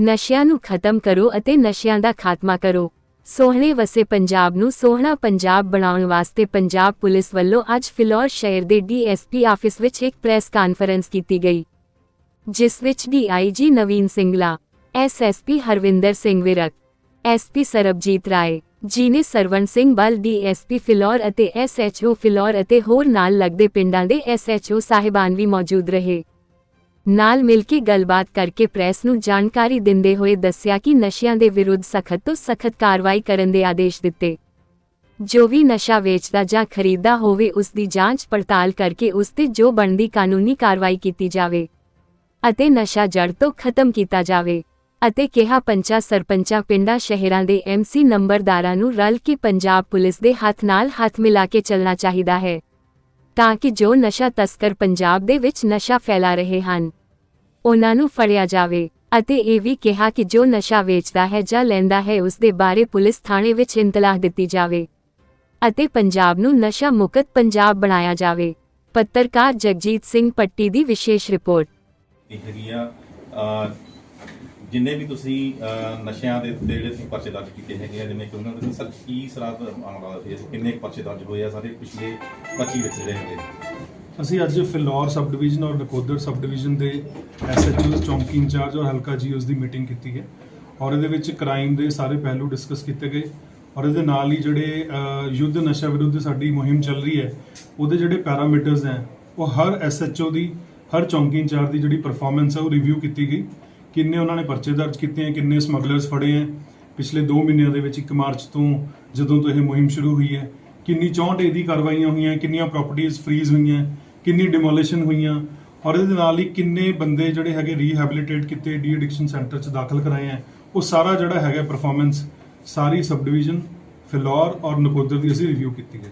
ਨਸ਼ਿਆਂ ਨੂੰ ਖਤਮ ਕਰੋ ਅਤੇ ਨਸ਼ਿਆਂ ਦਾ ਖਾਤਮਾ ਕਰੋ। ਸੋਹਣੇ ਵਸੇ ਪੰਜਾਬ ਨੂੰ ਸੋਹਣਾ ਪੰਜਾਬ ਬਣਾਉਣ ਵਾਸਤੇ ਪੰਜਾਬ ਪੁਲਿਸ ਵੱਲੋਂ ਅੱਜ ਫਿਲੌਰ ਸ਼ਹਿਰ ਦੇ ਡੀਐਸਪੀ ਆਫਿਸ ਵਿੱਚ ਇੱਕ ਪ੍ਰੈਸ ਕਾਨਫਰੰਸ ਕੀਤੀ ਗਈ। ਜਿਸ ਵਿੱਚ DIG Naveen Singla SSP Harvinder Singh Virk SP Sarabjit Rai ji ਨੇ ਸਰਵਣ ਸਿੰਘ ਬਲ ਡੀਐਸਪੀ ਫਿਲੌਰ ਅਤੇ ਐਸਐਚਓ ਫਿਲੌਰ ਅਤੇ ਹੋਰ ਨਾਲ ਲੱਗਦੇ ਪਿੰਡਾਂ ਦੇ ਐਸਐਚਓ ਸਾਹਿਬਾਨ ਵੀ ਮੌਜੂਦ ਰਹੇ। ਨਾਲ ਮਿਲ ਕੇ ਗੱਲਬਾਤ ਕਰਕੇ ਪ੍ਰੈਸ ਨੂੰ ਜਾਣਕਾਰੀ ਦਿੰਦੇ ਹੋਏ ਦੱਸਿਆ ਕਿ ਨਸ਼ਿਆਂ ਦੇ ਵਿਰੁੱਧ ਸਖਤ ਤੋਂ ਸਖਤ ਕਾਰਵਾਈ ਕਰਨ ਦੇ ਆਦੇਸ਼ ਦਿੱਤੇ। ਜੋ ਵੀ ਨਸ਼ਾ ਵੇਚਦਾ ਜਾਂ ਖਰੀਦਦਾ ਹੋਵੇ, ਉਸ ਦੀ ਜਾਂਚ ਪੜਤਾਲ ਕਰਕੇ ਉਸ ਤੇ ਜੋ ਬਣਦੀ ਕਾਨੂੰਨੀ ਕਾਰਵਾਈ ਕੀਤੀ ਜਾਵੇ ਅਤੇ ਨਸ਼ਾ ਜੜ ਤੋਂ ਖਤਮ ਕੀਤਾ ਜਾਵੇ ਅਤੇ ਕਿਹਾ ਪੰਚਾ ਸਰਪੰਚਾਂ ਪਿੰਡਾਂ ਸ਼ਹਿਰਾਂ ਦੇ ਐਮਸੀ ਨੰਬਰਦਾਰਾਂ ਨੂੰ ਰਲ ਕੇ ਪੰਜਾਬ ਪੁਲਿਸ ਦੇ ਹੱਥ ਨਾਲ ਹੱਥ ਮਿਲਾ ਕੇ ਚੱਲਣਾ ਚਾਹੀਦਾ ਹੈ। ਤਾਂ ਕਿ ਜੋ ਨਸ਼ਾ ਤਸਕਰ ਪੰਜਾਬ ਦੇ ਵਿੱਚ ਨਸ਼ਾ ਫੈਲਾ ਰਹੇ ਹਨ, ਉਹਨਾਂ ਨੂੰ ਫੜਿਆ ਜਾਵੇ, ਅਤੇ ਇਹ ਵੀ ਕਿਹਾ ਕਿ ਜੋ ਨਸ਼ਾ ਵੇਚਦਾ ਹੈ ਜਾਂ ਲੈਂਦਾ ਹੈ ਉਸ ਦੇ ਬਾਰੇ ਪੁਲਿਸ ਥਾਣੇ ਵਿੱਚ ਇੰਤਲਾਹ ਦਿੱਤੀ ਜਾਵੇ, ਅਤੇ ਪੰਜਾਬ ਨੂੰ ਨਸ਼ਾ ਮੁਕਤ ਪੰਜਾਬ ਬਣਾਇਆ ਜਾਵੇ। ਪੱਤਰਕਾਰ ਜਗਜੀਤ ਸਿੰਘ ਪੱਟੀ ਦੀ ਵਿਸ਼ੇਸ਼ ਰਿਪੋਰਟ। ਜਿੰਨੇ ਵੀ ਤੁਸੀਂ ਨਸ਼ਿਆਂ ਦੇ ਉੱਤੇ ਜਿਹੜੇ ਤੁਸੀਂ ਪਰਚੇ ਦਰਜ ਕੀਤੇ ਹੈਗੇ ਆ, ਜਿਵੇਂ ਕਿ ਉਹਨਾਂ ਦੇ ਸਰ ਕੀ ਸਰਾਤ ਮਾਮਲਾ ਸੀ, ਕਿੰਨੇ ਪਰਚੇ ਦਰਜ ਹੋਏ ਆ, ਸਾਰੇ ਪਿਛਲੇ 25 ਵਿੱਚ ਜਿਹੜੇ ਹੈਗੇ ਅਸੀਂ ਅੱਜ ਫਿਲੌਰ ਸਬ ਡਿਵੀਜ਼ਨ ਔਰ ਨਕੋਦਰ ਸਬ ਡਿਵੀਜ਼ਨ ਦੇ ਐਸਐਚਓ ਚੌਂਕੀ ਇੰਚਾਰਜ ਔਰ ਹਲਕਾ ਜੀਓਸ ਦੀ ਮੀਟਿੰਗ ਕੀਤੀ ਹੈ। ਔਰ ਇਹਦੇ ਵਿੱਚ ਕ੍ਰਾਈਮ ਦੇ ਸਾਰੇ ਪਹਿਲੂ ਡਿਸਕਸ ਕੀਤੇ ਗਏ। ਔਰ ਇਹਦੇ ਨਾਲ ਹੀ ਜਿਹੜੇ ਯੁੱਧ ਨਸ਼ਾ ਵਿਰੁੱਧ ਸਾਡੀ ਮੁਹਿੰਮ ਚੱਲ ਰਹੀ ਹੈ, ਉਹਦੇ ਜਿਹੜੇ ਪੈਰਾਮੀਟਰਸ ਹੈ, ਉਹ ਹਰ ਐਸਐਚਓ ਦੀ, ਹਰ ਚੌਂਕੀ ਇੰਚਾਰਜ ਦੀ ਜਿਹੜੀ ਪਰਫਾਰਮੈਂਸ ਹੈ, ਉਹ ਰਿਵਿਊ ਕੀਤੀ ਗਈ। ਕਿੰਨੇ ਉਹਨਾਂ ਨੇ ਪਰਚੇ ਦਰਜ ਕੀਤੇ ਹੈ, ਕਿੰਨੇ ਸਮਗਲਰਸ ਫੜੇ ਹੈ। ਪਿਛਲੇ 2 ਮਹੀਨਿਆਂ ਦੇ ਵਿੱਚ 1 ਮਾਰਚ ਤੋਂ ਜਦੋਂ ਤੋਂ ਇਹ ਮੁਹਿੰਮ ਸ਼ੁਰੂ ਹੋਈ ਹੈ, ਕਿੰਨੀ 64 ਇਹਦੀ ਕਾਰਵਾਈਆਂ ਹੋਈਆਂ, ਕਿੰਨੀਆਂ ਪ੍ਰਾਪਰਟੀਆਂ ਫਰੀਜ਼ ਹੋਈਆਂ, ਕਿੰਨੀ ਡਿਮੋਲੀਸ਼ਨ ਹੋਈਆਂ ਔਰ ਇਹਦੇ ਨਾਲ ਹੀ ਕਿੰਨੇ ਬੰਦੇ ਜਿਹੜੇ ਹੈਗੇ ਰੀਹੈਬਿਲਿਟੇਟ ਕੀਤੇ ਡੀ ਐਡਿਕਸ਼ਨ ਸੈਂਟਰ 'ਚ ਦਾਖਲ ਕਰਾਏ ਆ ਉਹ ਸਾਰਾ ਜਿਹੜਾ ਹੈਗਾ ਪਰਫਾਰਮੈਂਸ ਸਾਰੀ ਸਬ ਡਿਵੀਜ਼ਨ ਫਿਲੌਰ ਔਰ ਨਕੋਦਰ ਦੀ ਅਸੀਂ ਰਿਵਿਊ ਕੀਤੀ ਹੈ।